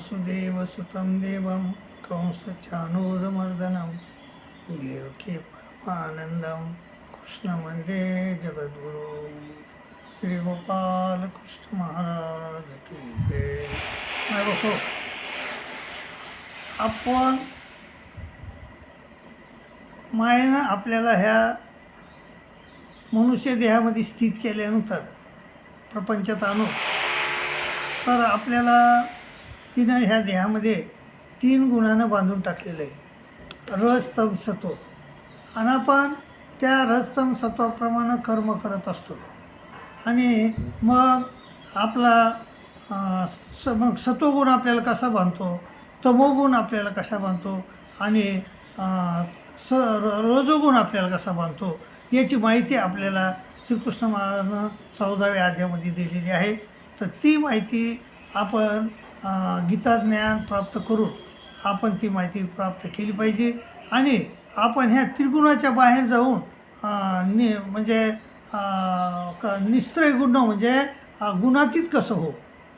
वसुदेवसुतं देवं कंसचानूरमर्दनं देवकी परमानन्दं कृष्णवन्दे जगद्गुरु श्रीगोपाल कृष्ण महाराज की बघो आपण मायेनं आपल्याला ह्या मनुष्य देहामध्ये स्थित केल्यानंतर प्रपंचात आणू तर आपल्याला तिनं ह्या देहामध्ये तीन गुणानं बांधून टाकलेलं आहे. रसतम सत्व. आणि आपण त्या रसतम सत्वाप्रमाणे कर्म करत असतो. आणि मग आपला स मग सत्वगुण आपल्याला कसा बांधतो? तमोगुण आपल्याला कसा बांधतो? आणि स र- रजोगुण आपल्याला कसा बांधतो? याची माहिती आपल्याला श्रीकृष्ण महाराजांनं चौदाव्या अध्यामध्ये दिलेली आहे. तर ती माहिती आपण गीता ज्ञान प्राप्त करून आपण ती माहिती प्राप्त केली पाहिजे आणि आपण ह्या त्रिगुणाच्या बाहेर जाऊन नि म्हणजे क निस्त्रय गुण म्हणजे गुणातीत कसं हो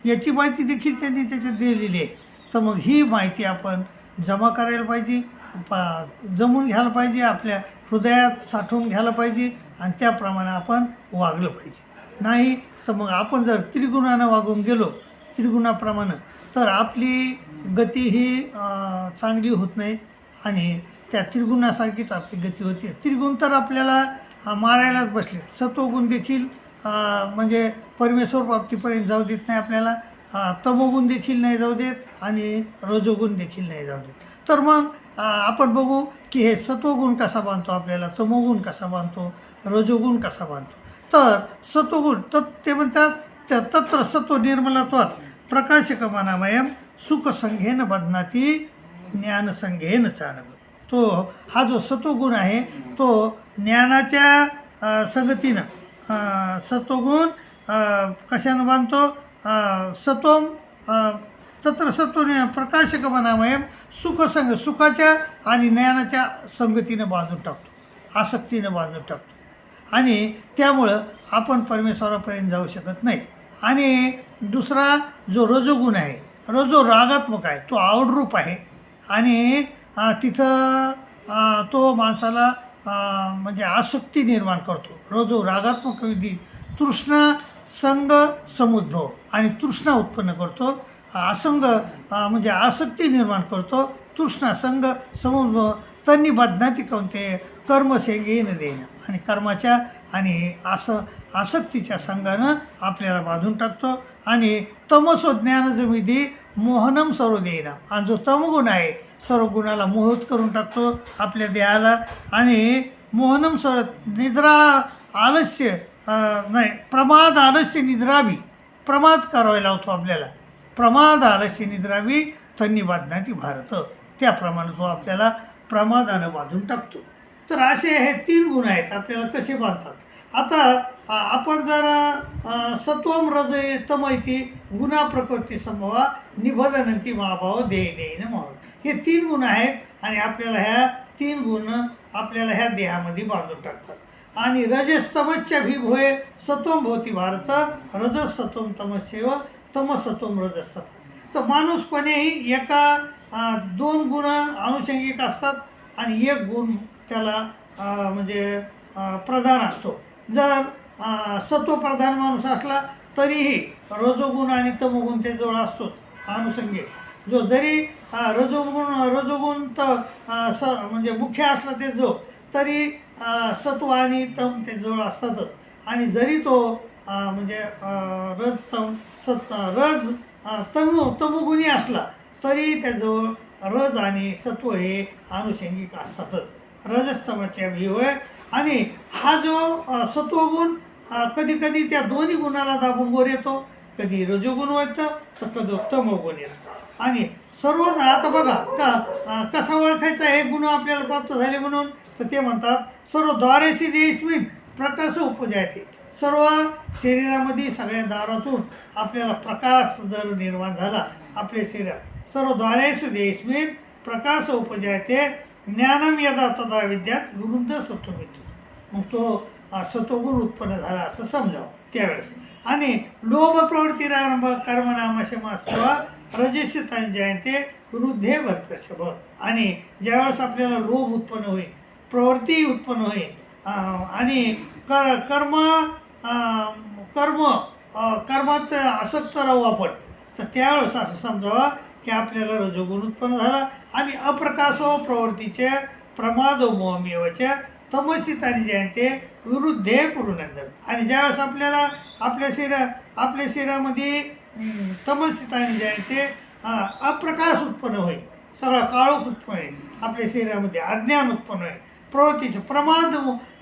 याची माहिती देखील त्यांनी त्याच्यात दिलेली आहे. तर मग ही माहिती आपण जमा करायला पाहिजे पा जमून घ्यायला पाहिजे आपल्या हृदयात साठवून घ्यायला पाहिजे आणि त्याप्रमाणे आपण वागलं पाहिजे. नाही तर मग आपण जर त्रिगुणानं वागून गेलो त्रिगुणाप्रमाणे तर आपली गती ही चांगली होत नाही आणि त्या त्रिगुणासारखीच आपली गती होते. त्रिगुण तर आपल्याला मारायलाच बसले सत्वगुण देखील म्हणजे परमेश्वर प्राप्तीपर्यंत जाऊ देत नाही आपल्याला. तमोगुण देखील नाही जाऊ देत आणि रजोगुण देखील नाही जाऊ देत. तर मग आपण बघू की हे सत्वगुण कसा बांधतो आपल्याला तमोगुण कसा बांधतो रजोगुण कसा बांधतो. तर सत्वगुण तर ते म्हणतात त्या तत्र सत्व निर्मलत्वात. प्रकाशकमानामयम सुखसंघेन बदनाती ज्ञानसंघेन चाणव तो हा जो सत्वगुण आहे तो ज्ञानाच्या संगतीनं सतोगुण सत्वगुण कशानं बांधतो? सतोम सत्वम तत्र सत्व प्रकाशकमानामयम सुखसंग सुखाच्या आणि ज्ञानाच्या संगतीनं बांधून टाकतो आसक्तीनं बांधून टाकतो. आणि त्यामुळं आपण परमेश्वरापर्यंत जाऊ शकत नाही. आणि दुसरा जो रजोगुण आहे रजो रागात्मक आहे तो आवडरूप आहे. आणि तिथं तो माणसाला म्हणजे आसक्ती निर्माण करतो. रजो रागात्मक विधी तृष्णा संग समुद्भव आणि तृष्णा उत्पन्न करतो. असंग म्हणजे आसक्ती निर्माण करतो. तृष्णा संग समुद्भव त्यांनी बदनाती कोणते कर्म सेंगेन देणं. आणि कर्माच्या आणि असं आसक्तीच्या संघानं आपल्याला बांधून टाकतो आणि तमसो ज्ञानजमिधी मोहनम सर्व देईना आणि जो तमगुण आहे सर्व गुणाला मोहित करून टाकतो आपल्या देहाला. आणि मोहनम सर्व निद्रा आलस्य नाही प्रमाद आलस्य निद्रावी प्रमाद करावा लावतो आपल्याला. प्रमाद आलस्य निद्रावी त्यांनी बांधण्याची भारत. त्याप्रमाणे तो आपल्याला प्रमादानं बांधून टाकतो. तर असे हे तीन गुण आहेत आपल्याला कसे बांधतात? आता आपण जर सत्वम रज तमयती गुणा प्रकृती समूहा निबधनंती महाभाव दे देईन म्हणून हे तीन गुण आहेत आणि आपल्याला ह्या तीन गुण आपल्याला ह्या देहामध्ये बांधून टाकतात. आणि रजस्तमस्य भीभोय सत्वम भोवती भारत रजस सत्वम तमस्यव तमसत्वम रजस्तत तर माणूस कोणीही एका दोन गुण अनुषंगिक असतात आणि एक गुण त्याला म्हणजे प्रधान असतो. जर सत्वप्रधान माणूस असला तरीही रजोगुण आणि तमोगुण ते जवळ असतोच अनुषंगिक. जो जरी रजोगुण रजोगुण त स म्हणजे मुख्य असला ते जो तरी सत्व आणि तम ते जवळ असतातच. आणि जरी तो म्हणजे रज तम सत रज तमु तमुगुणी तमोगुणी असला तरी त्याजवळ रज आणि सत्व हे आनुषंगिक असतातच. रजस्तमाच्या होय. आणि हा जो सत्वगुण कधी कधी त्या दोन्ही गुणाला दाबून गोर येतो कधी रजोगुण येतं तर कधी तमोगुण येतं. आणि सर्व आता बघा का कसा ओळखायचा हे गुण आपल्याला प्राप्त झाले म्हणून? तर ते म्हणतात सर्व द्वारेशी देशमिन प्रकाश उपजायते. सर्व शरीरामध्ये सगळ्या दारातून आपल्याला प्रकाश जर निर्माण झाला आपल्या शरीरात सर्व द्वारेषु देशमीन प्रकाश उपजायते ज्ञानम यदा तदा विद्यात विरुद्ध सत्व मग तो अ, सत्वगुण उत्पन्न झाला असं समजावं त्यावेळेस. आणि लोभ प्रवृत्ती आरंभ कर्मनामशमास्वा रजस्यतान जे वृद्धे वर्तशभ. आणि ज्यावेळेस आपल्याला लोभ उत्पन्न होईल प्रवृत्ती उत्पन्न होईल आणि कर कर्म कर्म कर्मात आसक्त राहू आपण तर त्यावेळेस असं समजावं की आपल्याला रजोगुण उत्पन्न झाला. आणि अप्रकाशो प्रवृत्तीचे प्रमादो मोहमेवच्या तमसितानी जे आहे ते विरुद्धे कुरुनंदन. आणि ज्यावेळेस आपल्याला आपल्या शरीरा आपल्या शरीरामध्ये अं, तमसितानी जे आहे ते अप्रकाश उत्पन्न होईल. सगळा काळोख उत्पन्न होईल. आपल्या शरीरामध्ये अज्ञान उत्पन्न होईल. प्रवृत्तीचे प्रमाद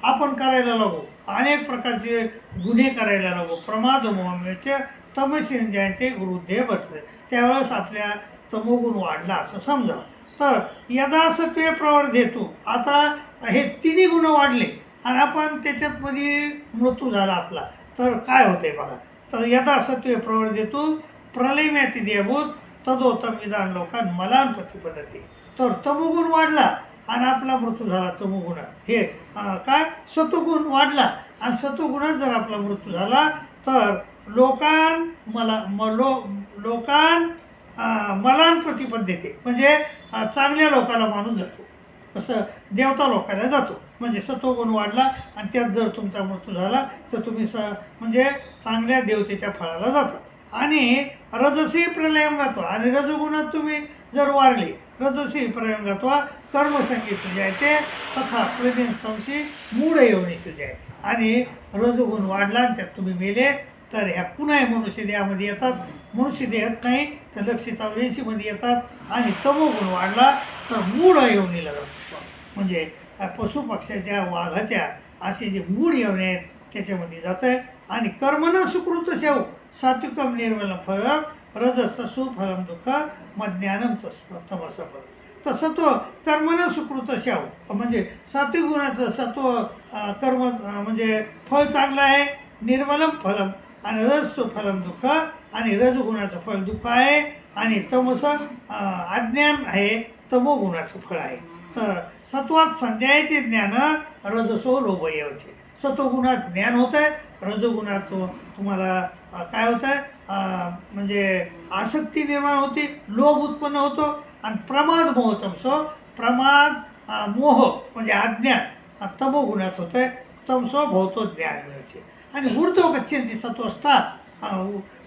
आपण करायला लागू. अनेक प्रकारचे गुन्हे करायला लागू. प्रमाद मोहमेचे तमसीन जे आहे ते वृद्धे भरते. त्यावेळेस आपल्या तमोगुण वाढला असं समजा तर यदा सत्वे प्रवर्धेतू. आता हे तिन्ही गुण वाढले आणि आपण त्याच्यात मध्ये मृत्यू झाला आपला. तर काय होते बघा? तर यदा सत्वे प्रवर्धेतू प्रलयम्याती देभूत तदोतम विधान लोकां मलान प्रतिपदते. तर तमुगुण वाढला आणि आपला मृत्यू झाला तमुगुण. हे काय? सतुगुण वाढला आणि सतोगुणात जर आपला मृत्यू झाला तर लोकां मला म लो लोकां मलान प्रतिपद देते. म्हणजे चांगल्या लोकाला माणूस जातो. असं देवता लोकांना जातो. म्हणजे सतोगुण वाढला आणि त्यात जर तुमचा मृत्यू झाला तर तुम्ही स म्हणजे चांगल्या देवतेच्या फळाला जाता. आणि रजसी प्रलयम गातो. आणि रजगुणात तुम्ही जर वारले रजसी प्रलयम गातो. कर्मसंगीत जे आहे ते तथा प्रदेशंशी मूळ योनीशी जे आहे आणि रजगुण वाढला आणि त्यात तुम्ही मेले तर ह्या पुन्हा मनुष्य देहामध्ये येतात. मनुष्य देहात नाही तर लक्ष चौऱ्याऐंशीमध्ये येतात. आणि तमोगुण वाढला तर मूळ योनीला जातो. म्हणजे पशुपक्ष्याच्या वाघाच्या असे जे मूळ येवणे आहेत त्याच्यामध्ये जात आहे आणि कर्मनं सुकृत शाहू सात्विकम निर्मलम फलम रजससु फलम दुःख मज्ञानम तस तमस फलम तर कर्मना कर्मन सुकृत शाहू म्हणजे सात्विक गुणाचं सत्व कर्म म्हणजे फळ चांगलं आहे निर्मलम फलम आणि रजतो फलम दुःख आणि रजगुणाचं फळ दुःख आहे आणि तमस अज्ञान आहे तमोगुणाचं फळ आहे. सत्वात संध्यायचे ज्ञान रजसो लोभयवचे. सत्वगुणात ज्ञान होतं आहे रजोगुणात तुम्हाला काय होतं आहे म्हणजे आसक्ती निर्माण होते लोभ उत्पन्न होतो आणि प्रमाद मोहतम सो प्रमाद मोह म्हणजे अज्ञान तमोगुणात होतं आहे तमसो भोवतो ज्ञान मिळते. आणि ऊर्ध्वगच्छंती सत्वस्था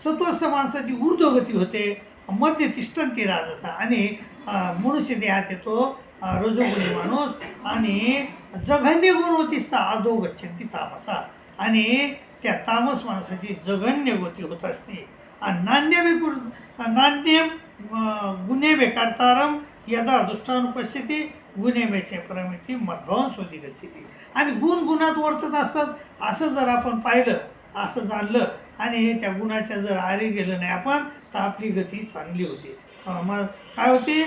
सत्वस्थ माणसाची ऊर्ध्वगती होते मध्य तिष्ठंती राजता आणि मनुष्य देहात येतो रजोगुणी माणूस आणि जघन्य गुण होतीस आदो गच्छती तामसा. आणि त्या तामस माणसाची जघन्य गती होत असते. आणि नान्य विकुर नान्य गुन्हे बेकारतारम यदा दुष्टानुपस्थिती गुन्हे मेचे परमिती मद्भावन शोधी गच्छती आणि गुण गुणात वर्तत असतात असं जर आपण पाहिलं असं जाणलं आणि त्या गुणाच्या जर आरी गेलं नाही आपण तर आपली गती चांगली होते. मग काय होते?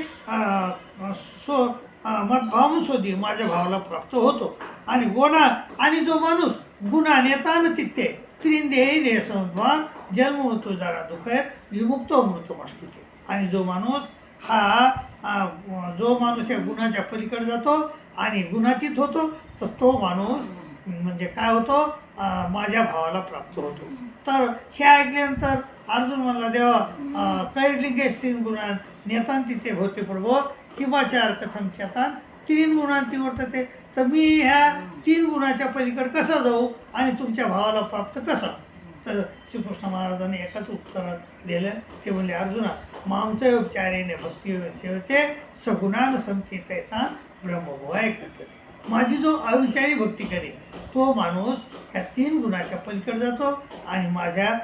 सो अं, मद्भावन शोधी माझ्या भावाला प्राप्त होतो. आणि गुणा आणि जो माणूस गुणा नेता न तिथे त्रिंदेही देह संभान जन्म होतो जरा दुःख आहे विमुक्त हो मृत ते आणि जो माणूस हा जो माणूस या गुणाच्या पलीकडे जातो आणि गुणातीत होतो तर तो माणूस म्हणजे काय होतो? माझ्या भावाला प्राप्त होतो. तर हे ऐकल्यानंतर अर्जुन म्हणला देवा कैर्लिंगेश तीन गुणान नेतान तिथे होते प्रभो किंवा चार कथम चेतान तीन गुणांती वर्तते तर मी ह्या तीन गुणाच्या पलीकडे कसा जाऊ आणि तुमच्या भावाला प्राप्त कसा? तर श्रीकृष्ण महाराजांनी एकाच उत्तर दिलं. ते म्हणले अर्जुना मामचं उपचारेने भक्ती सेवते सगुणान संकेत येता ब्रह्मभुवाय करते माझी जो अविचारी भक्ती करेल तो माणूस ह्या तीन गुणाच्या पलीकडे जातो आणि माझ्या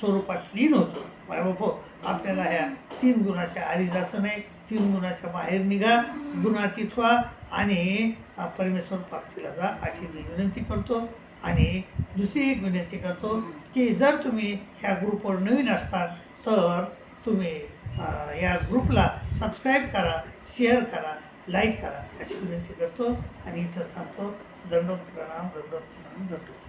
स्वरूपात लीन होतो. बाबा आपल्याला ह्या तीन गुणाच्या आरी जायचं नाही तीन गुणाच्या बाहेर निघा गुणातीत व्हा आणि परमेश्वर प्राप्तीला जा अशी मी विनंती करतो. आणि दुसरी एक विनंती करतो की जर तुम्ही ह्या ग्रुपवर नवीन असताल तर तुम्ही या ग्रुपला सबस्क्राईब करा शेअर करा लाईक करा अशी विनंती करतो. आणि इथं सांगतो दंडोत प्रणाम दंडोत प्रणाम दंडोत